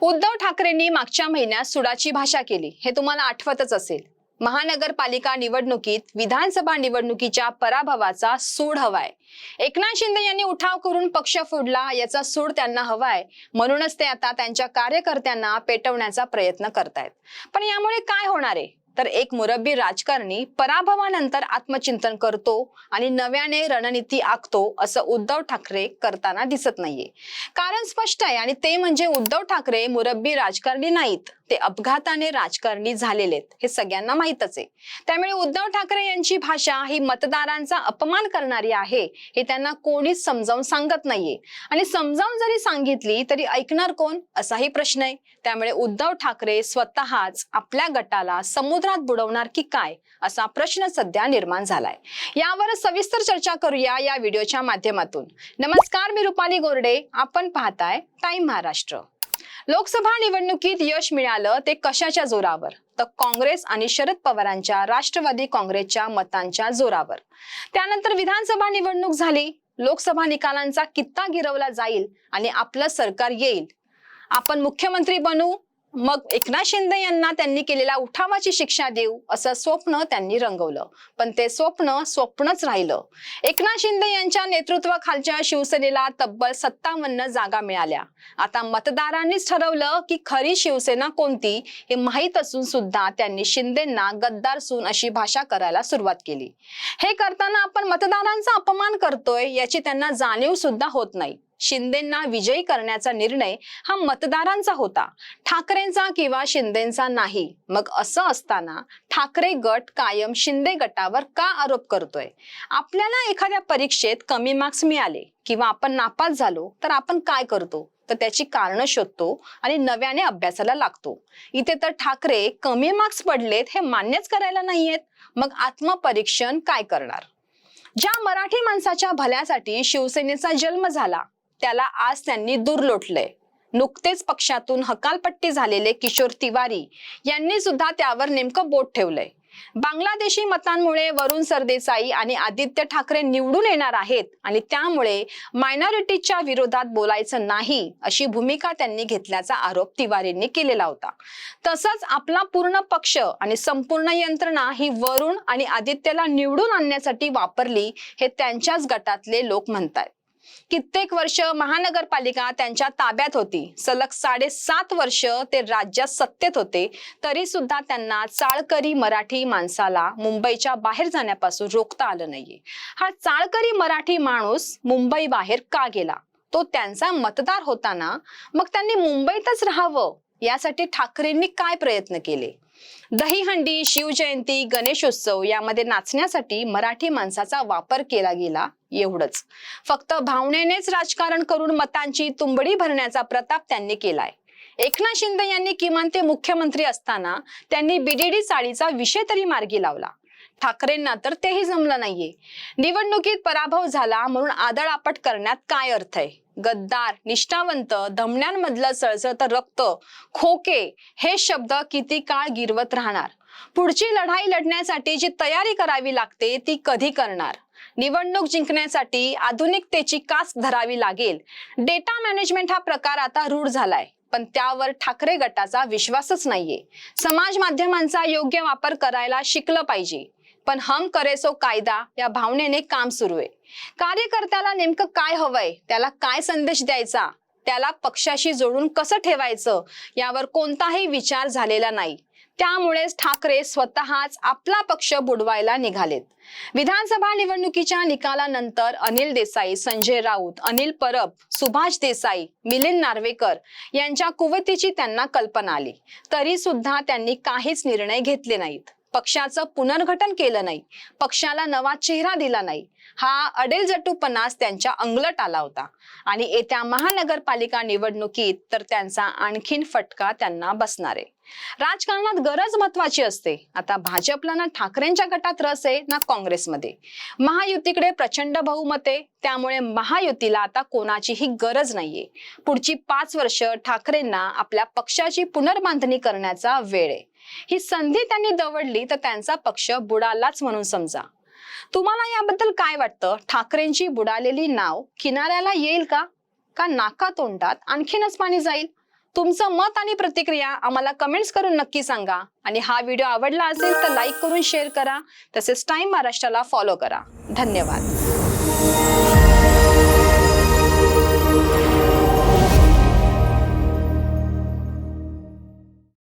उद्धव ठाकरेंनी मागच्या महिन्यात सुडाची भाषा केली. हे तुम्हाला आठवतच असेल. महानगरपालिका निवडणुकीत विधानसभा निवडणुकीच्या पराभवाचा सूड हवाय. एकनाथ शिंदे यांनी उठाव करून पक्ष फोडला याचा सूड त्यांना हवाय. म्हणूनच ते आता त्यांच्या कार्यकर्त्यांना पेटवण्याचा प्रयत्न करतायत. पण यामुळे काय होणार आहे? तर एक मुरब्बी राजकारणी पराभवानंतर आत्मचिंतन करतो आणि नव्याने रणनीती आखतो असं उद्धव ठाकरे करताना दिसत नाहीये. कारण स्पष्ट आहे आणि ते म्हणजे उद्धव ठाकरे मुरब्बी राजकारणी नाहीत. ते अपघाताने राजकारणी झालेले आहेत हे सगळ्यांना माहीतच आहे. त्यामुळे उद्धव ठाकरे यांची भाषा ही मतदारांचा अपमान करणारी आहे हे त्यांना कोणीच समजावून सांगत नाहीये. आणि समजावून जरी सांगितली तरी ऐकणार कोण? असाही प्रश्न आहे. त्यामुळे उद्धव ठाकरे स्वतःच आपल्या गटाला समुद्रात बुडवणार की काय? असा प्रश्न सध्या निर्माण झालाय. यावर सविस्तर चर्चा करूया या व्हिडिओच्या माध्यमातून. नमस्कार मी रुपाली गोरडे. आपण पाहताय टाइम महाराष्ट्र. लोकसभा निवडणुकीत यश मिळालं ते कशाच्या जोरावर? तर काँग्रेस आणि शरद पवारांच्या राष्ट्रवादी काँग्रेसच्या मतांच्या जोरावर. त्यानंतर विधानसभा निवडणूक झाली. लोकसभा निकालांचा कित्ता गिरवला जाईल आणि आपलं सरकार येईल. आपण मुख्यमंत्री बनू मग एकनाथ शिंदे यांना त्यांनी केलेल्या उठावाची शिक्षा देऊ असं स्वप्न त्यांनी रंगवलं. पण ते स्वप्न स्वप्नच राहिलं. एकनाथ शिंदे यांच्या नेतृत्वाखालच्या शिवसेनेला तब्बल सत्तावन्न जागा मिळाल्या. आता मतदारांनीच ठरवलं की खरी शिवसेना कोणती हे माहीत असून सुद्धा त्यांनी शिंदेना गद्दार सून अशी भाषा करायला सुरुवात केली. हे करताना आपण मतदारांचा अपमान करतोय याची त्यांना जाणीव सुद्धा होत नाही. शिंदेंना विजयी करण्याचा निर्णय हा मतदारांचा होता. ठाकरेंचा किंवा शिंदेचा नाही. मग असं असताना ठाकरे गट कायम शिंदे गटावर का आरोप करतोय? आपल्याला एखाद्या परीक्षेत कमी मार्क्स मिळाले किंवा आपण नापास झालो तर आपण काय करतो? तर त्याची कारणं शोधतो आणि नव्याने अभ्यासाला लागतो. इथे तर ठाकरे कमी मार्क्स पडलेत हे मान्यच करायला नाहीयेत. मग आत्मपरीक्षण काय करणार? ज्या मराठी माणसाच्या भल्यासाठी शिवसेनेचा जन्म झाला त्याला आज त्यांनी दूर लोटलंय नुकतेच पक्षातून हकालपट्टी झालेले किशोर तिवारी यांनी सुद्धा त्यावर नेमकं बोट ठेवलंय. बांगलादेशी मतांमुळे वरुण सरदेसाई आणि आदित्य ठाकरे निवडून येणार आहेत आणि त्यामुळे मायनॉरिटीच्या विरोधात बोलायचं नाही अशी भूमिका त्यांनी घेतल्याचा आरोप तिवारींनी केलेला होता. तसंच आपला पूर्ण पक्ष आणि संपूर्ण यंत्रणा ही वरुण आणि आदित्यला निवडून आणण्यासाठी वापरली हे त्यांच्याच गटातले लोक म्हणतात कित्येक वर्ष महानगरपालिका त्यांच्या ताब्यात होती. सलग साडेसात वर्ष ते राज्यात सत्तेत होते. तरी सुद्धा त्यांना चाळकरी मराठी माणसाला मुंबईच्या बाहेर जाण्यापासून रोखता आलं नाहीये. हा चाळकरी मराठी माणूस मुंबई बाहेर का गेला? तो त्यांचा मतदार होताना मग त्यांनी मुंबईतच राहावं यासाठी ठाकरेंनी काय प्रयत्न केले? दहीहंडी शिवजयंती गणेशोत्सव यामध्ये नाचण्यासाठी मराठी माणसाचा वापर केला गेला एवढंच. फक्त भावनेनेच राजकारण करून मतांची तुंबडी भरण्याचा प्रताप त्यांनी केलाय. एकनाथ शिंदे यांनी किमान ते मुख्यमंत्री असताना त्यांनी बीडीडी चाळीचा विषय तरी मार्गी लावला. ठाकरेंना तर तेही जमलं नाहीये. निवडणुकीत पराभव झाला म्हणून आदळ आपट करण्यात काय अर्थ आहे? गद्दार निष्ठावंत धमण्यांमधलं सळसळत रक्त खोके हे शब्द किती काळ गिरवत राहणार? पुढची लढाई लढण्यासाठी जी तयारी करावी लागते ती कधी करणार? निवडणूक जिंकण्यासाठी आधुनिकतेची कास धरावी लागेल. डेटा मॅनेजमेंट हा प्रकार आता रूढ झालाय पण त्यावर ठाकरे गटाचा विश्वासच नाहीये. समाज माध्यमांचा योग्य वापर करायला शिकलं पाहिजे. पण हम करेसो कायदा या भावनेने काम सुरू आहे. कार्यकर्त्याला नेमकं काय हवंय? त्याला काय संदेश द्यायचा? त्याला पक्षाशी जोडून कसं ठेवायचं? यावर कोणताही विचार झालेला नाही. त्यामुळेच ठाकरे स्वतःच आपला पक्ष बुडवायला निघालेत. विधानसभा निवडणुकीच्या निकालानंतर अनिल देसाई संजय राऊत अनिल परब सुभाष देसाई मिलिंद नार्वेकर यांच्या कुवतीची त्यांना कल्पना आली. तरी सुद्धा त्यांनी काहीच निर्णय घेतले नाहीत. पक्षाचं पुनर्गठन केलं नाही. पक्षाला नवा चेहरा दिला नाही. हा अडेल जटूपणास त्यांच्या अंगलट आला होता. आणि येत्या महानगरपालिका निवडणुकीत तर त्यांचा आणखीन फटका त्यांना बसणार आहे. राजकारणात गरज महत्वाची असते. आता भाजपला ना ठाकरेंच्या गटात रस आहे ना काँग्रेसमध्ये. महायुतीकडे प्रचंड बहुमते त्यामुळे महायुतीला आता कोणाचीही गरज नाहीये. पुढची पाच वर्ष ठाकरेंना आपल्या पक्षाची पुनर्बांधणी करण्याचा वेळ आहे. ही संधी त्यांनी दवडली तर त्यांचा पक्ष बुडालाच म्हणून समजा. तुम्हाला याबद्दल काय वाटतं? ठाकरेंची बुडालेली नाव किनाऱ्याला येईल का? का नाका तोंडात आणखीनच पाणी जाईल? तुमचं मत आणि प्रतिक्रिया आम्हाला कमेंट्स करून नक्की सांगा. आणि हा व्हिडिओ आवडला असेल तर लाईक करून शेअर करा. तसेच टाइम महाराष्ट्राला फॉलो करा. धन्यवाद.